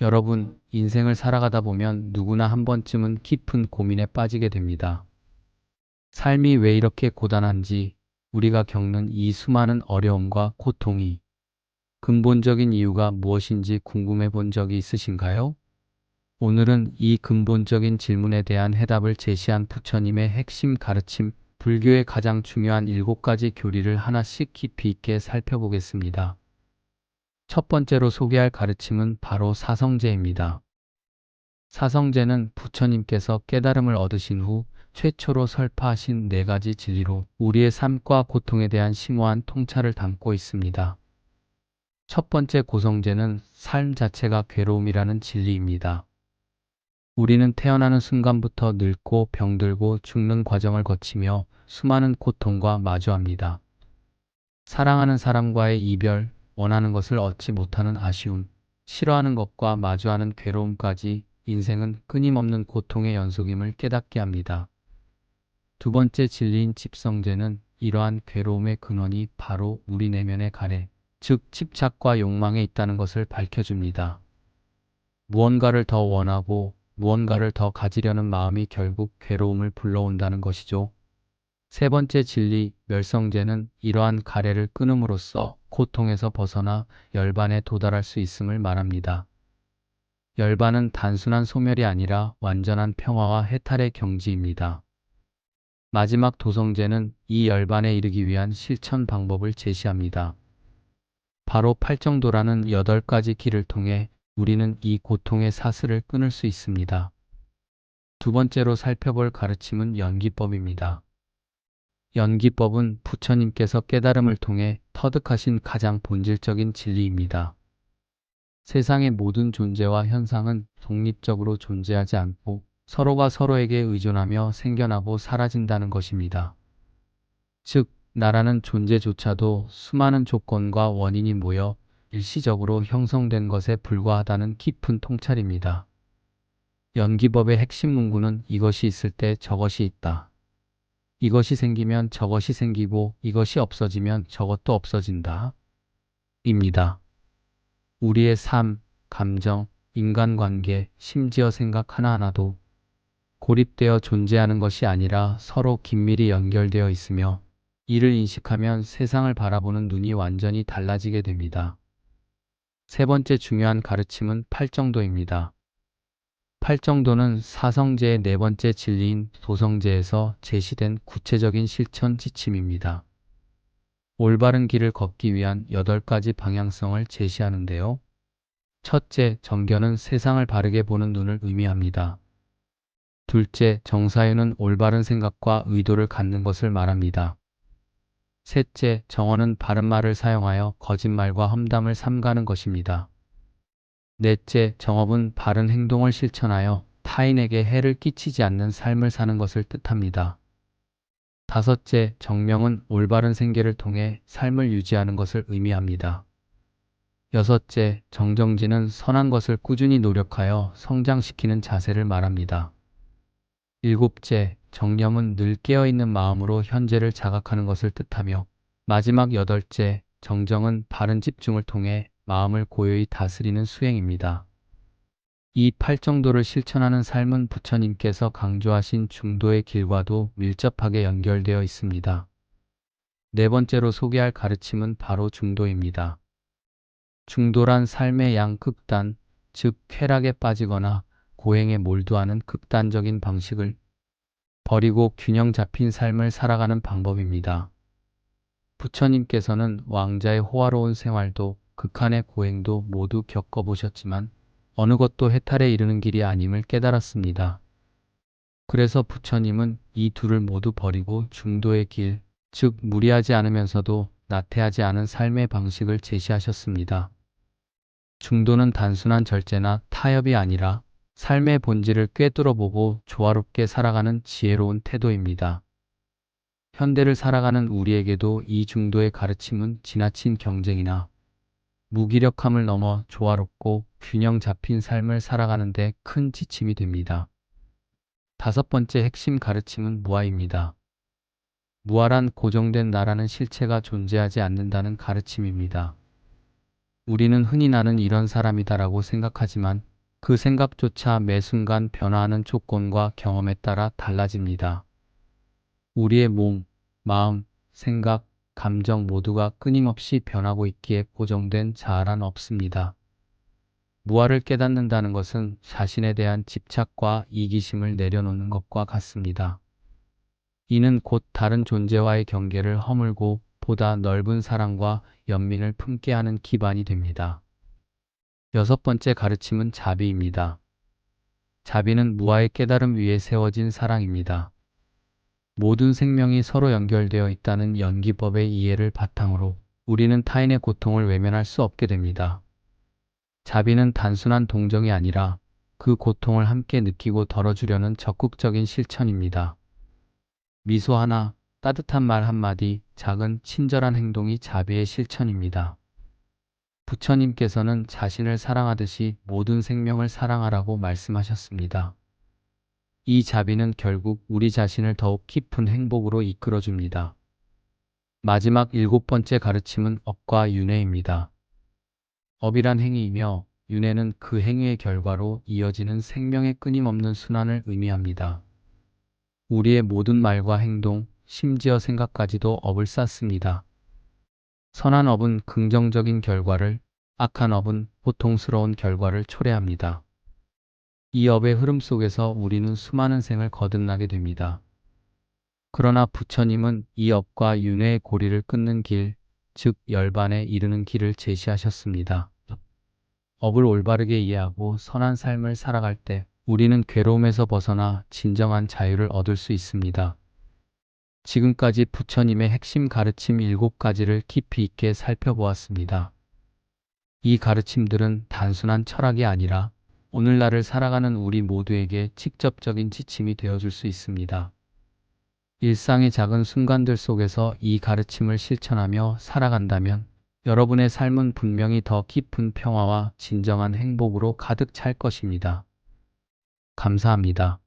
여러분, 인생을 살아가다 보면 누구나 한 번쯤은 깊은 고민에 빠지게 됩니다. 삶이 왜 이렇게 고단한지, 우리가 겪는 이 수많은 어려움과 고통이 근본적인 이유가 무엇인지 궁금해 본 적이 있으신가요? 오늘은 이 근본적인 질문에 대한 해답을 제시한 부처님의 핵심 가르침, 불교의 가장 중요한 일곱 가지 교리를 하나씩 깊이 있게 살펴보겠습니다. 첫 번째로 소개할 가르침은 바로 사성제입니다. 사성제는 부처님께서 깨달음을 얻으신 후 최초로 설파하신 네 가지 진리로 우리의 삶과 고통에 대한 심오한 통찰을 담고 있습니다. 첫 번째 고성제는 삶 자체가 괴로움이라는 진리입니다. 우리는 태어나는 순간부터 늙고 병들고 죽는 과정을 거치며 수많은 고통과 마주합니다. 사랑하는 사람과의 이별, 원하는 것을 얻지 못하는 아쉬움, 싫어하는 것과 마주하는 괴로움까지 인생은 끊임없는 고통의 연속임을 깨닫게 합니다. 두 번째 진리인 집성제는 이러한 괴로움의 근원이 바로 우리 내면의 가래, 즉 집착과 욕망에 있다는 것을 밝혀줍니다. 무언가를 더 원하고 무언가를 더 가지려는 마음이 결국 괴로움을 불러온다는 것이죠. 세 번째 진리, 멸성제는 이러한 가래를 끊음으로써 고통에서 벗어나 열반에 도달할 수 있음을 말합니다. 열반은 단순한 소멸이 아니라 완전한 평화와 해탈의 경지입니다. 마지막 도성제는 이 열반에 이르기 위한 실천 방법을 제시합니다. 바로 팔정도라는 여덟 가지 길을 통해 우리는 이 고통의 사슬을 끊을 수 있습니다. 두 번째로 살펴볼 가르침은 연기법입니다. 연기법은 부처님께서 깨달음을 통해 터득하신 가장 본질적인 진리입니다. 세상의 모든 존재와 현상은 독립적으로 존재하지 않고 서로가 서로에게 의존하며 생겨나고 사라진다는 것입니다. 즉, 나라는 존재조차도 수많은 조건과 원인이 모여 일시적으로 형성된 것에 불과하다는 깊은 통찰입니다. 연기법의 핵심 문구는 이것이 있을 때 저것이 있다. 이것이 생기면 저것이 생기고 이것이 없어지면 저것도 없어진다. 입니다. 우리의 삶, 감정, 인간관계, 심지어 생각 하나하나도 고립되어 존재하는 것이 아니라 서로 긴밀히 연결되어 있으며 이를 인식하면 세상을 바라보는 눈이 완전히 달라지게 됩니다. 세 번째 중요한 가르침은 팔정도입니다. 팔정도는 사성제의 네 번째 진리인 도성제에서 제시된 구체적인 실천 지침입니다. 올바른 길을 걷기 위한 여덟 가지 방향성을 제시하는데요. 첫째, 정견은 세상을 바르게 보는 눈을 의미합니다. 둘째, 정사유는 올바른 생각과 의도를 갖는 것을 말합니다. 셋째, 정언은 바른 말을 사용하여 거짓말과 험담을 삼가는 것입니다. 넷째, 정업은 바른 행동을 실천하여 타인에게 해를 끼치지 않는 삶을 사는 것을 뜻합니다. 다섯째, 정명은 올바른 생계를 통해 삶을 유지하는 것을 의미합니다. 여섯째, 정정지는 선한 것을 꾸준히 노력하여 성장시키는 자세를 말합니다. 일곱째, 정념은 늘 깨어있는 마음으로 현재를 자각하는 것을 뜻하며 마지막 여덟째, 정정은 바른 집중을 통해 마음을 고요히 다스리는 수행입니다. 이 팔정도를 실천하는 삶은 부처님께서 강조하신 중도의 길과도 밀접하게 연결되어 있습니다. 네 번째로 소개할 가르침은 바로 중도입니다. 중도란 삶의 양극단, 즉 쾌락에 빠지거나 고행에 몰두하는 극단적인 방식을 버리고 균형 잡힌 삶을 살아가는 방법입니다. 부처님께서는 왕자의 호화로운 생활도 극한의 고행도 모두 겪어보셨지만 어느 것도 해탈에 이르는 길이 아님을 깨달았습니다. 그래서 부처님은 이 둘을 모두 버리고 중도의 길, 즉 무리하지 않으면서도 나태하지 않은 삶의 방식을 제시하셨습니다. 중도는 단순한 절제나 타협이 아니라 삶의 본질을 꿰뚫어보고 조화롭게 살아가는 지혜로운 태도입니다. 현대를 살아가는 우리에게도 이 중도의 가르침은 지나친 경쟁이나 무기력함을 넘어 조화롭고 균형 잡힌 삶을 살아가는 데 큰 지침이 됩니다. 다섯 번째 핵심 가르침은 무아입니다. 무아란 고정된 나라는 실체가 존재하지 않는다는 가르침입니다. 우리는 흔히 나는 이런 사람이다라고 생각하지만 그 생각조차 매 순간 변화하는 조건과 경험에 따라 달라집니다. 우리의 몸, 마음, 생각, 감정 모두가 끊임없이 변하고 있기에 고정된 자아란 없습니다. 무아를 깨닫는다는 것은 자신에 대한 집착과 이기심을 내려놓는 것과 같습니다. 이는 곧 다른 존재와의 경계를 허물고 보다 넓은 사랑과 연민을 품게 하는 기반이 됩니다. 여섯 번째 가르침은 자비입니다. 자비는 무아의 깨달음 위에 세워진 사랑입니다. 모든 생명이 서로 연결되어 있다는 연기법의 이해를 바탕으로 우리는 타인의 고통을 외면할 수 없게 됩니다. 자비는 단순한 동정이 아니라 그 고통을 함께 느끼고 덜어주려는 적극적인 실천입니다. 미소 하나, 따뜻한 말 한마디, 작은 친절한 행동이 자비의 실천입니다. 부처님께서는 자신을 사랑하듯이 모든 생명을 사랑하라고 말씀하셨습니다. 이 자비는 결국 우리 자신을 더욱 깊은 행복으로 이끌어줍니다. 마지막 일곱 번째 가르침은 업과 윤회입니다. 업이란 행위이며 윤회는 그 행위의 결과로 이어지는 생명의 끊임없는 순환을 의미합니다. 우리의 모든 말과 행동, 심지어 생각까지도 업을 쌓습니다. 선한 업은 긍정적인 결과를, 악한 업은 고통스러운 결과를 초래합니다. 이 업의 흐름 속에서 우리는 수많은 생을 거듭나게 됩니다. 그러나 부처님은 이 업과 윤회의 고리를 끊는 길, 즉 열반에 이르는 길을 제시하셨습니다. 업을 올바르게 이해하고 선한 삶을 살아갈 때 우리는 괴로움에서 벗어나 진정한 자유를 얻을 수 있습니다. 지금까지 부처님의 핵심 가르침 7가지를 깊이 있게 살펴보았습니다. 이 가르침들은 단순한 철학이 아니라 오늘날을 살아가는 우리 모두에게 직접적인 지침이 되어줄 수 있습니다. 일상의 작은 순간들 속에서 이 가르침을 실천하며 살아간다면 여러분의 삶은 분명히 더 깊은 평화와 진정한 행복으로 가득 찰 것입니다. 감사합니다.